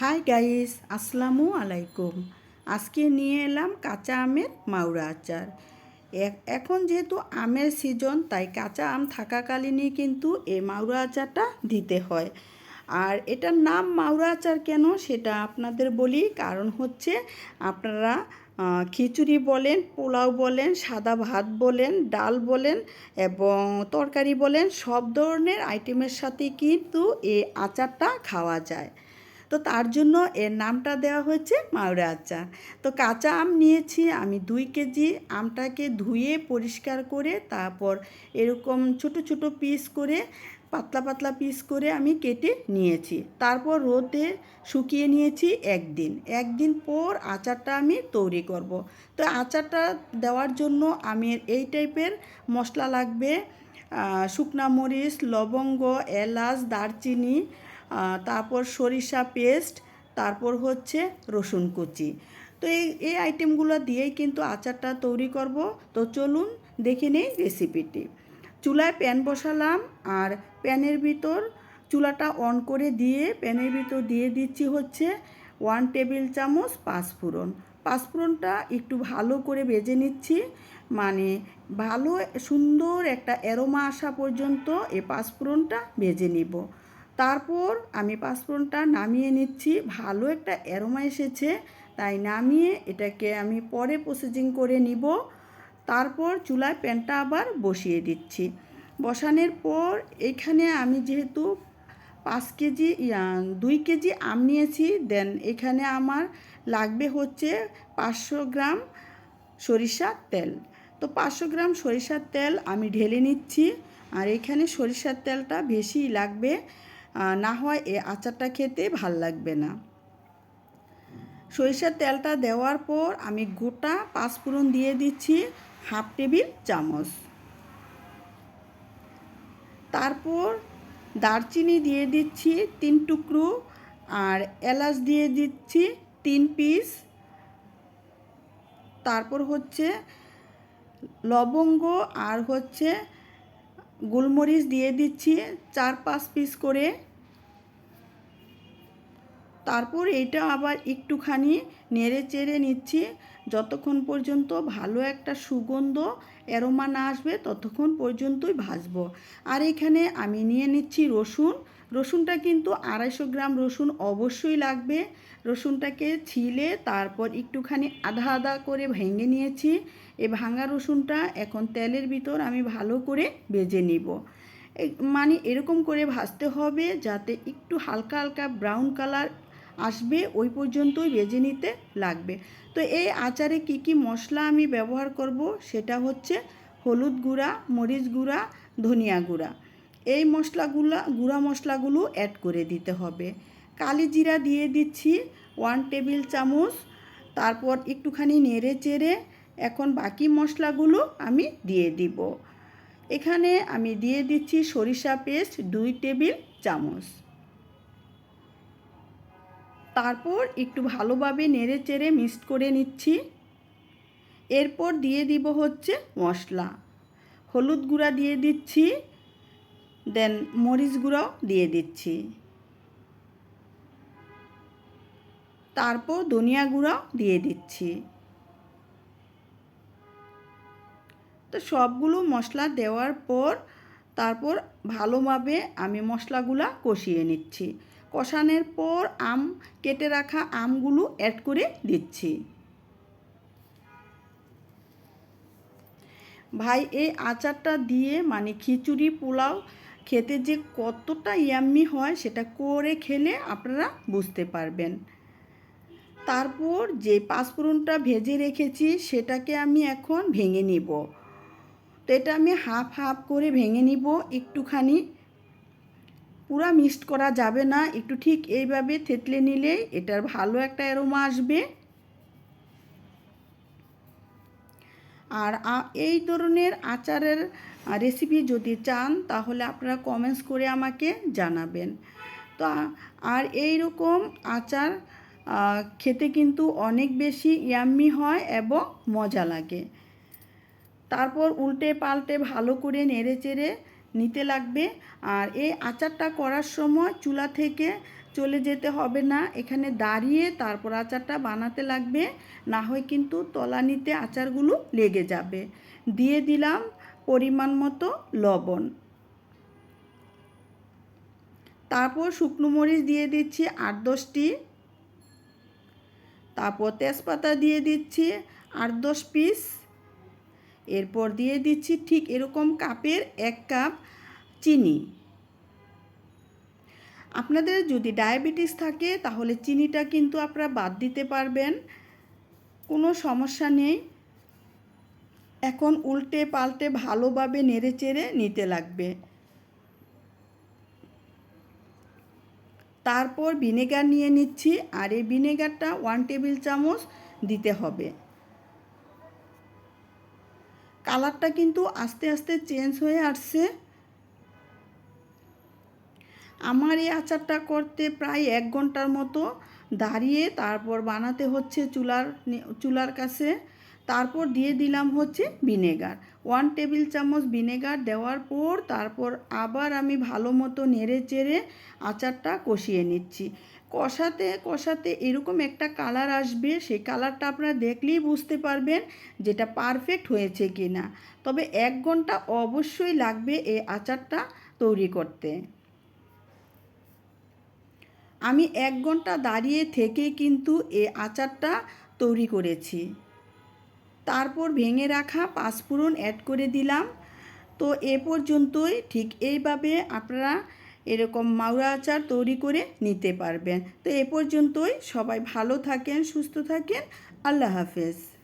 Hi guys, আসসালামু আলাইকুম। আজকে নিয়ে এলাম কাঁচা আমের মাউরা আচার। এখন যেহেতু আমের সিজন তাই কাঁচা আম থাকাকালীনই কিন্তু এই মাউরা আচারটা দিতে হয়। আর এটার নাম মাউরা আচার কেন সেটা আপনাদের বলি, কারণ হচ্ছে আপনারা খিচুড়ি বলেন, পোলাও বলেন, সাদা ভাত বলেন, ডাল বলেন এবং তরকারি বলেন, সব ধরনের আইটেমের সাথে কিন্তু এই আচারটা খাওয়া যায়। তো তার জন্য এর নামটা দেওয়া হয়েছে মাউরা আচার। তো কাঁচা আম নিয়েছি, আমি দুই কেজি আমটাকে ধুয়ে পরিষ্কার করে তারপর এরকম ছোট ছোট পিস করে, পাতলা পাতলা পিস করে আমি কেটে নিয়েছি। তারপর রোদে শুকিয়ে নিয়েছি একদিন। একদিন পর আচারটা আমি তৈরি করব। তো আচারটা দেওয়ার জন্য আমি এই টাইপের মশলা লাগবে শুকনা মরিচ, লবঙ্গ, এলাচ, দারচিনি তারপর সরিষা পেস্ট, তারপর হচ্ছে রসুন কুচি। তো এই এই আইটেমগুলো দিয়েই কিন্তু আচারটা তৈরি করব। তো চলুন দেখে নেই রেসিপিটি। চুলায় প্যান বসালাম আর প্যানের ভিতর চুলাটা অন করে দিয়ে প্যানের ভিতর দিয়ে দিচ্ছি হচ্ছে ওয়ান টেবিল চামচ পাঁচফোড়ন। পাঁচফোড়নটা একটু ভালো করে ভেজে নিচ্ছি। মানে ভালো সুন্দর একটা অ্যারোমা আসা পর্যন্ত এই পাঁচফোড়নটা ভেজে নিব। তারপর আমি পাঁচফোড়নটা নামিয়ে নিচ্ছি। ভালো একটা অ্যারোমা এসেছে, তাই নামিয়ে এটাকে আমি পরে প্রসেসিং করে নিব। তারপর চুলায় প্যানটা আবার বসিয়ে দিচ্ছি। বসানোর পর এখানে আমি যেহেতু পাঁচ কেজি দুই কেজি আম নিয়েছি, দেন এখানে আমার লাগবে হচ্ছে পাঁচশো গ্রাম সরিষার তেল। তো পাঁচশো গ্রাম সরিষার তেল আমি ঢেলে নিচ্ছি, আর এখানে সরিষার তেলটা বেশি লাগবে। না হয় এ আচারটা খেতে ভালো লাগবে না। সরিষার তেলটা দেওয়ার পর আমি গোটা পাঁচফোড়ন দিয়ে দিচ্ছি হাফ টেবিল চামচ। তারপর দারচিনি দিয়ে দিচ্ছি তিন টুকরো আর এলাচ দিয়ে দিচ্ছি তিন পিস। তারপর হচ্ছে লবঙ্গ আর হচ্ছে গোলমরিচ দিয়ে দিচ্ছি চার পাঁচ পিস করে। তারপর এটা আবার একটুখানি নেড়ে চেড়ে নিচ্ছি। যতক্ষণ পর্যন্ত ভালো একটা সুগন্ধ, অ্যারোমা না আসবে, ততক্ষণ পর্যন্তই ভাজবো। আর এখানে আমি নিয়ে নিচ্ছি রসুন। রসুনটা কিন্তু আড়াইশো গ্রাম রসুন অবশ্যই লাগবে। রসুনটাকে ছিলে তারপর একটুখানি আধা আধা করে ভেঙে নিয়েছি। এই ভাঙা রসুনটা এখন তেলের ভিতর আমি ভালো করে ভেজে নিব। মানে এরকম করে ভাজতে হবে যাতে একটু হালকা হালকা ব্রাউন কালার আসবে, ওই পর্যন্তই বেজে নিতে লাগবে। তো এই আচারে কি কি মশলা আমি ব্যবহার করব সেটা হচ্ছে হলুদ গুঁড়া, মরিচ গুঁড়া, ধনিয়া গুঁড়া। এই মশলাগুলো, গুঁড়া মশলাগুলো অ্যাড করে দিতে হবে। কালি জিরা দিয়ে দিচ্ছি ওয়ান টেবিল চামচ, তারপর একটুখানি নেড়ে চেড়ে এখন বাকি মশলাগুলো আমি দিয়ে দিব। এখানে আমি দিয়ে দিচ্ছি সরিষা পেস্ট দুই টেবিল চামচ। তারপর একটু ভালোভাবে নেড়ে চেড়ে মিক্সড করে নিচ্ছি। এরপর দিয়ে দিব হচ্ছে মশলা। হলুদ গুঁড়া দিয়ে দিচ্ছি। দেন মরিচ গুঁড়াও দিয়ে দিচ্ছি। তারপর ধনিয়া গুঁড়াও দিয়ে দিচ্ছি। তো সবগুলো মশলা দেওয়ার পর, তারপর ভালোভাবে আমি মশলাগুলা কষিয়ে নিচ্ছি। কষানোর পর আম, কেটে রাখা আমগুলো অ্যাড করে দিচ্ছি। ভাই, এই আচারটা দিয়ে মানে খিচুড়ি, পোলাও খেতে যে কতটা ইয়াম্মি হয় সেটা করে খেলে আপনারা বুঝতে পারবেন। তারপর যে পাঁচফোড়নটা ভেজে রেখেছি সেটাকে আমি এখন ভেঙে নিব। তো এটা আমি হাফ হাফ করে ভেঙে নিব। একটুখানি পুরা মিক্সড করা যাবে না। একটু ঠিক এইভাবে থেতলে নিলেই এটার ভালো একটা অ্যারোমা আসবে। আর এই ধরনের আচারের রেসিপি যদি চান, তাহলে আপনারা কমেন্টস করে আমাকে জানাবেন। তো আর এই রকম আচার খেতে কিন্তু অনেক বেশি ইয়াম্মি হয় এবং মজা লাগে। তারপর উল্টে পাল্টে ভালো করে নেড়ে চেড়ে নিতে লাগবে। আর এই আচারটা করার সময় চুলা থেকে চলে যেতে হবে না। এখানে দাঁড়িয়ে তারপর আচারটা বানাতে লাগবে। না হয় কিন্তু তলানিতে আচারগুলো লেগে যাবে। দিয়ে দিলাম পরিমাণ মতো লবণ। তারপর শুকনো মরিচ দিয়ে দিচ্ছি আট দশটি। তারপর তেজপাতা দিয়ে দিচ্ছি আট দশ পিস। এরপর দিয়ে দিচ্ছি ঠিক এরকম কাপের এক কাপ চিনি। আপনাদের যদি ডায়াবেটিস থাকে, তাহলে চিনিটা কিন্তু আপনারা বাদ দিতে পারবেন। কোনো সমস্যা নেই। এখন উল্টে পাল্টে ভালোভাবে নেড়ে চেড়ে নিতে লাগবে। তারপর ভিনেগার নিয়ে নিচ্ছি, আর এই ভিনেগারটা ওয়ান টেবিল চামচ দিতে হবে। কালারটা কিন্তু আস্তে আস্তে চেঞ্জ হয়ে আসছে। আমার এই আচারটা করতে প্রায় এক ঘণ্টার মতো দাঁড়িয়ে তারপর বানাতে হচ্ছে চুলার চুলার কাছে। তারপর দিয়ে দিলাম হচ্ছে ভিনেগার। ওয়ান টেবিল চামচ ভিনেগার দেওয়ার পর তারপর আবার আমি ভালো মতো নেড়ে চেড়ে আচারটা কষিয়ে নিচ্ছি। কষাতে কষাতে এরকম একটা কালার আসবে, সেই কালারটা আপনারা দেখলেই বুঝতে পারবেন যেটা পারফেক্ট হয়েছে কি না তবে এক ঘণ্টা অবশ্যই লাগবে এই আচারটা তৈরি করতে। আমি এক ঘণ্টা দাঁড়িয়ে থেকে কিন্তু এ আচারটা তৈরি করেছি। তারপর ভেঙে রাখা পাঁচফোড়ন অ্যাড করে দিলাম। তো এ পর্যন্তই ঠিক এইভাবে আপনারা এরকম মাউরা আচার তৈরি করে নিতে পারবেন। তো এ পর্যন্তই। সবাই ভালো থাকেন, সুস্থ থাকেন। আল্লাহ হাফেজ।